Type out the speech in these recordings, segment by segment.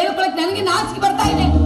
ಅಂತ ನನಗೆ ನಾಚಿಕೆ ಬರ್ತಾ ಇದೆ.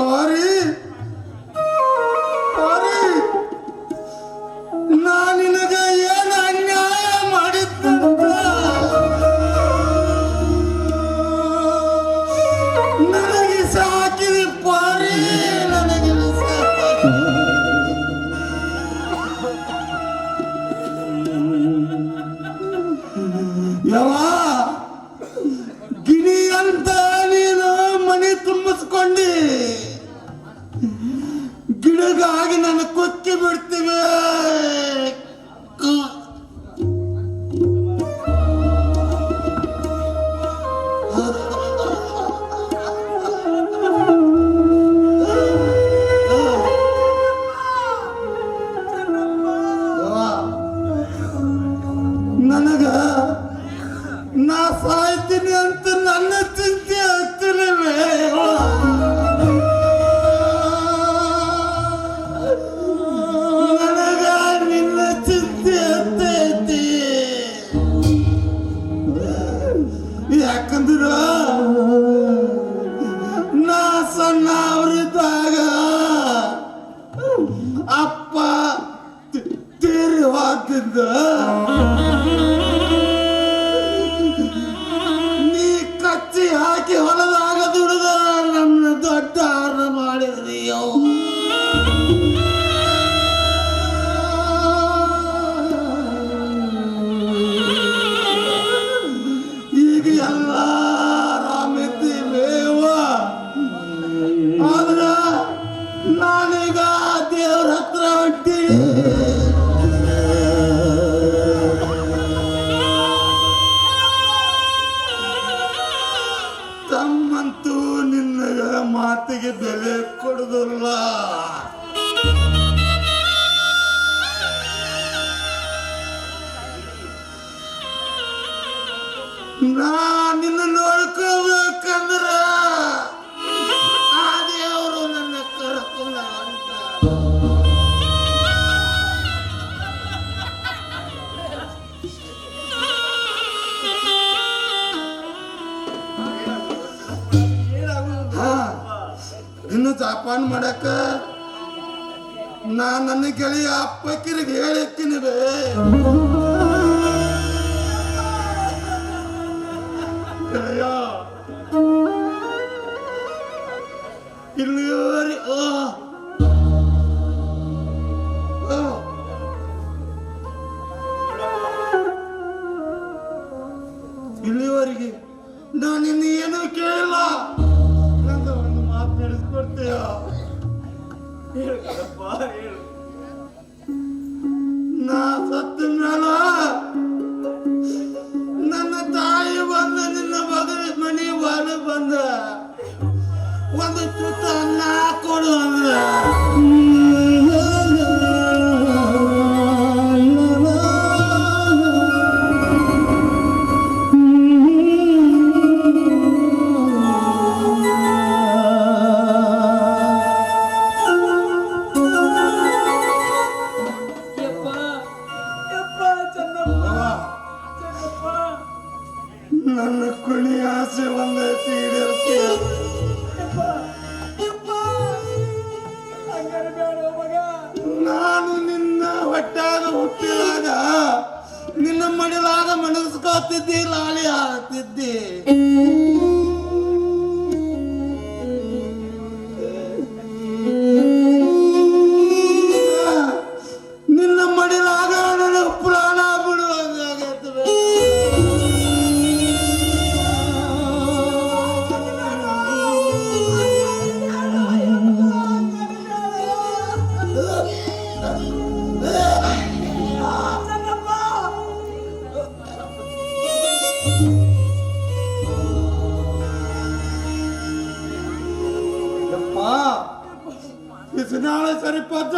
ಪಾರಿ ಪಾರಿ ನಾ ನಿನಗ ಏನು ಅನ್ಯಾಯ ಮಾಡಿದ್ದಂತ ನನಗೆ ಸಾಕಿದಿ ಪಾರಿ ನನಗೆ ಸಾಕಿದಿ. ಗಿಡಗಾಗಿ ನನ್ನ ಕೊಕ್ಕಿ ಬಿಡ್ತೀವಿ. ನಾ ಸಣ್ಣ ಅಪ್ಪ ತೀರಿ ನೀ ಕಚ್ಚಿ ಹಾಕಿ ಹೊಲದಾಗ ಮಾತಿಗೆ ಬೆಲೆ ಕೊಡುದಿಲ್ಲ. ನಾ ನಿನ್ನ ನೋಡ್ಕೋಬೇಕಂದ್ರ ಇನ್ನು ಜಾಪಾನ್ ಮಾಡಕ? ನಾ ನನ್ನ ಗೆಳೆಯ ಅಪ್ಪಕ್ಕಿರಿಗೆ ಹೇಳಿಕ್ಕಿನಿ ಬೇ. ಗೆಳೆಯ. ಆ. ಇಲ್ಲಿವರೆಗೆ ನಾನು ನಿನ್ನ ಏನೂ ಕೇಳಿಲ್ಲ. ತಿಳಿಸ್ಕೊಡ್ತೀಯ ನಾ ಸತ್ತ ಮೇಲ ನನ್ನ ತಾಯಿ ಬಂದ ನಿನ್ನ ಮಗನ ಮನೆ ಬಾಲ ಬಂದ ಒಂದು ತುತ್ತ ಅನ್ನ ನನ್ನ ಕುಣಿ ಆಸೆ ಒಂದೈತಿ ಈಡೇರ್ತೀಯ ನಾನು ನಿನ್ನ ಹೊಟ್ಟಾಗ ಹುಟ್ಟಿದಾಗ ನಿನ್ನ ಮಡಿಲಾಗ ಮಣಸ್ಕೋತಿದ್ದಿ ಲಾಳಿ ಆಡ್ತಿದ್ದಿ ಬಿಸಿನಾಳ ಸರಿಪದ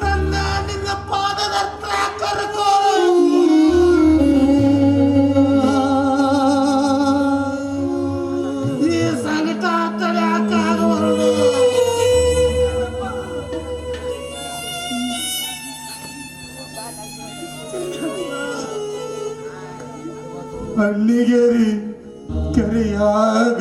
ನನ್ನ ನಿನ್ನ ಪಾದದ ಹತ್ರ ಕರ್ಕೋ ಈ ಸಂಕಟ ತಡೆಯಕ್ಕಾಗಬಾರದು ಹಳ್ಳಿಗೇರಿ ಕೆರೆಯಾಗ